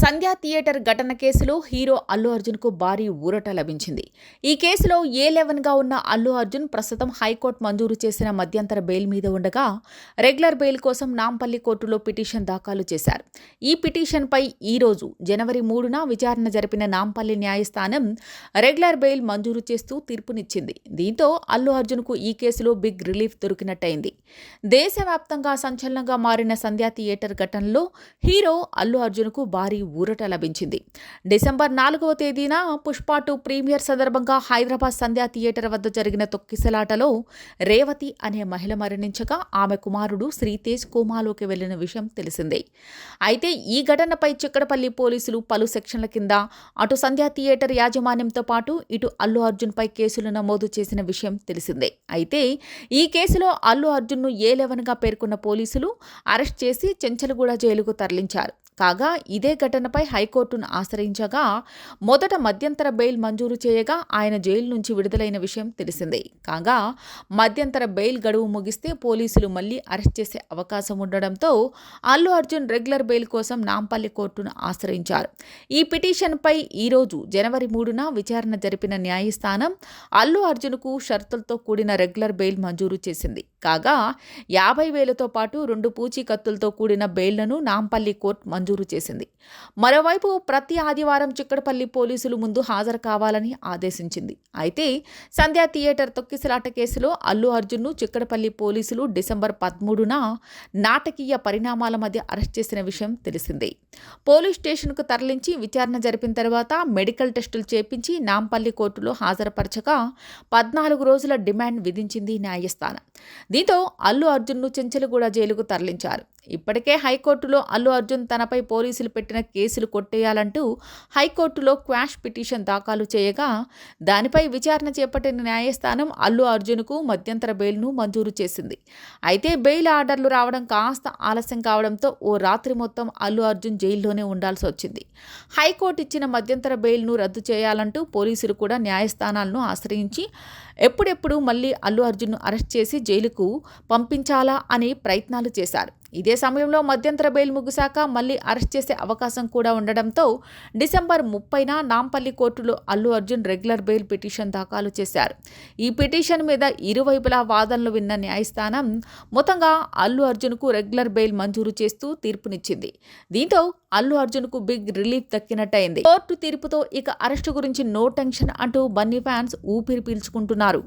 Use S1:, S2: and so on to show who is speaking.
S1: సంధ్యా theatre ఘటన కేసులో hero Allu అర్జున్కు భారీ ఊరట లభించింది. ఈ కేసులో ఏ లెవెన్గా ఉన్న అల్లు అర్జున్ ప్రస్తుతం హైకోర్టు మంజూరు చేసిన మధ్యంతర బెయిల్ మీద ఉండగా రెగ్యులర్ బెయిల్ కోసం నాంపల్లి కోర్టులో పిటిషన్ దాఖలు చేశారు. ఈ పిటిషన్పై ఈరోజు జనవరి మూడున విచారణ జరిపిన నాంపల్లి న్యాయస్థానం రెగ్యులర్ బెయిల్ మంజూరు చేస్తూ తీర్పునిచ్చింది. దీంతో అల్లు అర్జున్కు ఈ కేసులో బిగ్ రిలీఫ్ దొరికినట్టయింది. దేశవ్యాప్తంగా సంచలనంగా మారిన సంధ్యా థియేటర్ ఘటనలో హీరో అల్లు అర్జున్కు భారీ ఊరట లభించింది. డిసెంబర్ నాలుగవ తేదీన పుష్ప టూ ప్రీమియర్ సందర్భంగా హైదరాబాద్ సంధ్యా థియేటర్ వద్ద జరిగిన తొక్కిసలాటలో రేవతి అనే మహిళ మరణించగా ఆమె కుమారుడు శ్రీతేజ్ కోమాలోకి వెళ్ళిన విషయం తెలిసిందే. అయితే ఈ ఘటనపై చిక్కడపల్లి పోలీసులు పలు సెక్షన్ల కింద అటు సంధ్యా థియేటర్ యాజమాన్యంతో పాటు ఇటు అల్లు అర్జున్పై కేసులు నమోదు చేసిన విషయం తెలిసిందే. అయితే ఈ కేసులో అల్లు అర్జున్ను ఏ లెవెన్గా పేర్కొన్న పోలీసులు అరెస్ట్ చేసి చెంచలగూడ జైలుకు తరలించారు. కాగా ఇదే ఘటనపై హైకోర్టును ఆశ్రయించగా మొదట మధ్యంతర బెయిల్ మంజూరు చేయగా ఆయన జైలు నుంచి విడుదలైన విషయం తెలిసిందే. కాగా మధ్యంతర బెయిల్ గడువు ముగిస్తే పోలీసులు మళ్ళీ అరెస్ట్ చేసే అవకాశం ఉండడంతో అల్లు అర్జున్ రెగ్యులర్ బెయిల్ కోసం నాంపల్లి కోర్టును ఆశ్రయించారు. ఈ పిటిషన్పై ఈరోజు జనవరి మూడున విచారణ జరిపిన న్యాయస్థానం అల్లు అర్జున్కు షరతులతో కూడిన రెగ్యులర్ బెయిల్ మంజూరు చేసింది. కాగా యాభై వేలతో పాటు రెండు పూచీకత్తులతో కూడిన బెయిల్లను నాంపల్లి కోర్టు మంజూరు చేసింది. మరోవైపు ప్రతి ఆదివారం చిక్కడపల్లి పోలీసులు ముందు హాజరు కావాలని ఆదేశించింది. అయితే సంధ్యా థియేటర్ తొక్కిసలాట కేసులో అల్లు అర్జున్ను చిక్కడపల్లి పోలీసులు డిసెంబర్ పదమూడున నాటకీయ పరిణామాల మధ్య అరెస్ట్ చేసిన విషయం తెలిసిందే. పోలీస్ స్టేషన్కు తరలించి విచారణ జరిపిన తర్వాత మెడికల్ టెస్టులు చేపించి నాంపల్లి కోర్టులో హాజరుపరచగా పద్నాలుగు రోజుల డిమాండ్ విధించింది న్యాయస్థానం. దీంతో అల్లు అర్జున్ను చెంచలగూడ జైలుకు తరలించారు. ఇప్పటికే హైకోర్టులో అల్లు అర్జున్ తనపై పోలీసులు పెట్టిన కేసులు కొట్టేయాలంటూ హైకోర్టులో క్వాష్ పిటిషన్ దాఖలు చేయగా దానిపై విచారణ చేపట్టిన న్యాయస్థానం అల్లు అర్జున్కు మధ్యంతర బెయిల్ను మంజూరు చేసింది. అయితే బెయిల్ ఆర్డర్లు రావడం కాస్త ఆలస్యం కావడంతో ఓ రాత్రి మొత్తం అల్లు అర్జున్ జైల్లోనే ఉండాల్సి వచ్చింది. హైకోర్టు ఇచ్చిన మధ్యంతర బెయిల్ను రద్దు చేయాలంటూ పోలీసులు కూడా న్యాయస్థానాలను ఆశ్రయించి ఎప్పుడెప్పుడు మళ్ళీ అల్లు అర్జున్ను అరెస్ట్ చేసి జైలుకు పంపించాలా అని ప్రయత్నాలు చేశారు. ఇదే సమయంలో మధ్యంతర బెయిల్ ముగిశాక మళ్ళీ అరెస్ట్ చేసే అవకాశం కూడా ఉండడంతో డిసెంబర్ ముప్పైన నాంపల్లి కోర్టులో Allu Arjun regular bail petition దాఖలు చేశారు. ఈ పిటిషన్ మీద ఇరువైపులా వాదనలు విన్న న్యాయస్థానం మొత్తంగా అల్లు అర్జున్కు రెగ్యులర్ బెయిల్ మంజూరు చేస్తూ తీర్పునిచ్చింది. దీంతో అల్లు అర్జున్కు బిగ్ రిలీఫ్ దక్కినట్టయింది. కోర్టు తీర్పుతో ఇక అరెస్టు గురించి నో టెన్షన్ అంటూ బన్నీ ఫ్యాన్స్ ఊపిరి పీల్చుకుంటున్నారు.